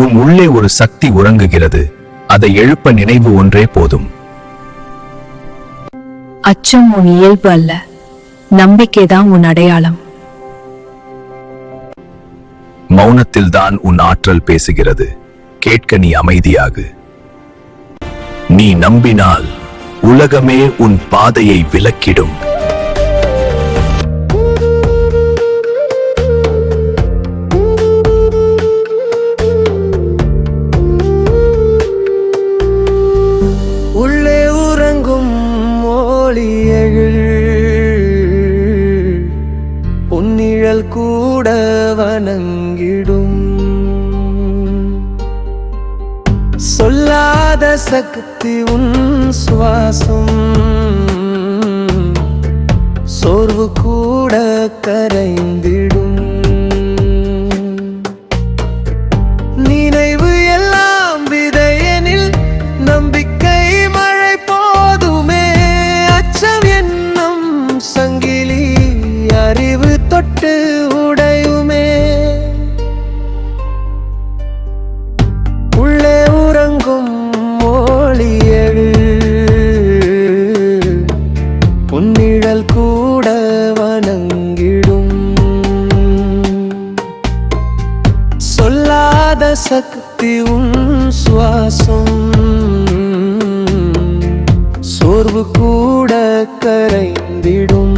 உன் உள்ளே ஒரு சக்தி உறங்குகிறது. அதை எழுப்ப நினைவு ஒன்றே போதும். அச்சம் உன் இயல்பு அல்ல. நம்பிக்கைதான் உன் அடையாளம். மௌனத்தில்தான் உன் ஆற்றல் பேசுகிறது. கேட்க நீ அமைதியாகு. நீ நம்பினால் உலகமே உன் பாதையை விலக்கிடும் பொன்னிழல் கூட வணங்கிடும். சொல்லாத சக்தி உன் சுவாசம். சோர்வு கூட கர அறிவு தொட்டு உடையுமே. உள்ளே உறங்கும் மொழியழு பொன்னிழல் கூட வணங்கிடும். சொல்லாத சக்தி உன் சுவாசம். சோர்வு கூட கரைந்திடும்.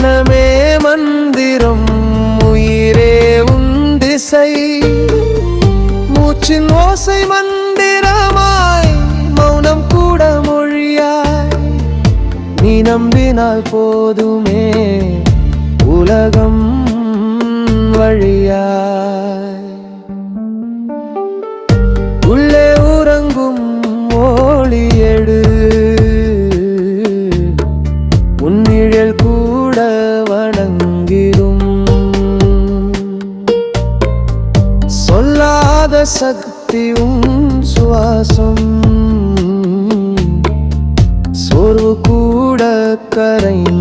உன் மனமே மந்திரம் உயிரே உந்திசை மூச்சின் ஓசை மந்திரமாய் மௌனம் கூட மொழியாய். நீ நம்பினால் போதுமே உலகம் வழியாய். உள்ளே உறங்கும் மொழியெடு உன்னிழல் கூ கூட வணங்கிடும். சொல்லாத சக்தியும் சுவாசம். சோர்வு கூட கரையும்